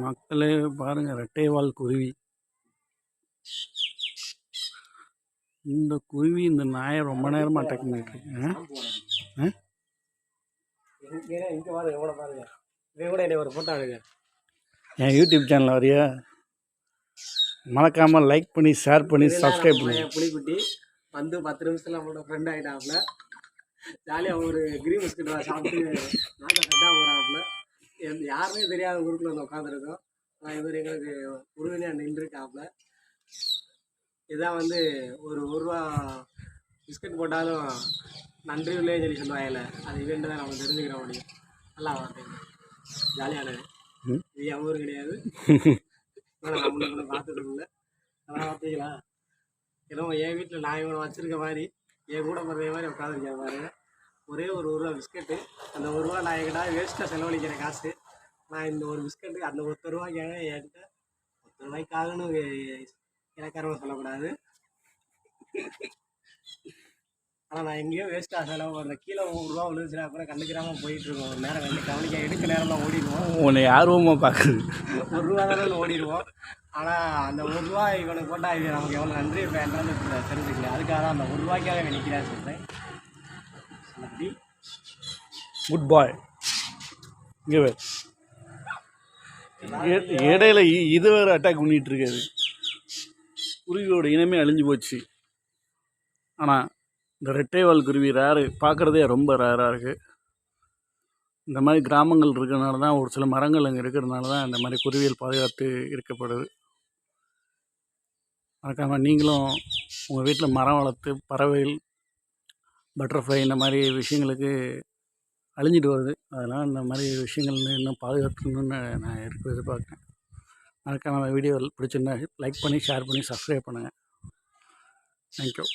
மக்களே பாருங்க ரெட்டைவால் குருவி. இந்த குருவி இந்த நாயை ரொம்ப நேரமாக அட்டாக் பண்ணிட்டு இருக்கு. ஆ? ஆ? இங்கே பாருங்க எவ்வளோ பாருங்க இவன் கூட என்னை ஒரு ஃபோட்டோ எடுங்க என் யூடியூப் சேனல் வரையா? மறக்காமல் லைக் பண்ணி ஷேர் பண்ணி சப்ஸ்கிரைப் பண்ணி. என் புலிக்குட்டி வந்து பத்து நிமிஷத்தில் நம்மளோட ஃப்ரெண்ட் ஆகிட்டாப்புல ஜாலியாக ஒரு கிரீன் பிஸ்கட் சாப்பிட்டு நாட்டை செட்டாக போகிறாப்புல யாருமே தெரியாத ஊருக்குள்ள வந்து உட்காந்துருக்கோம் ஆனால் இவர் எங்களுக்கு உறுதுணையாக நின்றுருக்காப்புல. இதான் வந்து ஒரு ஒரு ரூபா பிஸ்கட் போட்டாலும் நன்றி இல்லையே சொல்லி சொல்லுவாங்கல்ல. அது இவன்ட்டு தான் நம்ம தெரிஞ்சுக்கிற முடியும் நல்லா வார்த்தைங்க. ஜாலியானது. இது என் ஊர் கிடையாது. பார்த்துட்டு இல்லை. நல்லா பார்த்தீங்களா ஏதோ என் வீட்டில் நான் இவனை வச்சிருக்க மாதிரி என் கூட பிறந்த மாதிரி உட்காந்துருக்கேன் பாருங்க. ஒரே ஒரு ஒரு ரூபா பிஸ்கட்டு அந்த ஒரு ரூபா நான் என்கிட்ட வேஸ்ட்டாக செலவழிக்கிற காசு நான் இந்த ஒரு பிஸ்கட்டுக்கு அந்த ஒத்த ரூபாய்க்காக என்கிட்ட பத்து ரூபாய்க்காகன்னு இலக்காரமாக சொல்லக்கூடாது. ஆனால் நான் எங்கேயோ வேஸ்ட்டாக செலவு பண்ணுறேன் கீழே ஒரு ரூபா விழுந்துச்சுன்னா அப்புறம் கண்டுக்கிறாம போயிட்டு இருக்கோம் ஒரு நேரம் கண்டு கவனிக்க எடுக்க நேரம்லாம் ஓடிடுவோம். உன்னை ஆர்வமாக பார்க்குது ஒரு ரூபா தானே ஓடிடுவோம். ஆனால் அந்த ஒரு ரூபா இவனுக்கு போட்டால் இது நமக்கு எவ்வளோ நன்றி வேண்டாம்னு தெரிஞ்சுக்கல. அதுக்காக தான் அந்த ஒரு ரூபாய்க்காக இவன் நிற்கிறான்னு சொல்கிறேன் குட் பாய் இங்கே இடையில இ- இது வேறு அட்டாக் பண்ணிட்டு இருக்காது குருவியோட இனமே அழிஞ்சு போச்சு. ஆனால் இந்த ரெட்டைவால் குருவி ரேரு பார்க்குறதே ரொம்ப ரேராக இருக்குது இந்த மாதிரி கிராமங்கள் இருக்கிறனால தான் ஒரு சில மரங்கள் அங்கே இருக்கிறதுனால தான் இந்த மாதிரி குருவியல் பாதுகாத்து இருக்கப்படுது மறக்காமல் நீங்களும் உங்கள் வீட்டில் மரம் வளர்த்து பறவைகள் பட்டர்ஃப்ளை இந்த மாதிரி விஷயங்களுக்கு அழிஞ்சிட்டு வருது. அதனால் இந்த மாதிரி விஷயங்கள் இன்னும் பாதுகாத்துணுன்னு நான் இருக்க எதிர்பார்க்குறேன். மறக்காம வீடியோ பிடிச்சிருந்தா லைக் பண்ணி ஷேர் பண்ணி சப்ஸ்கிரைப் பண்ணுங்கள் தேங்க்யூ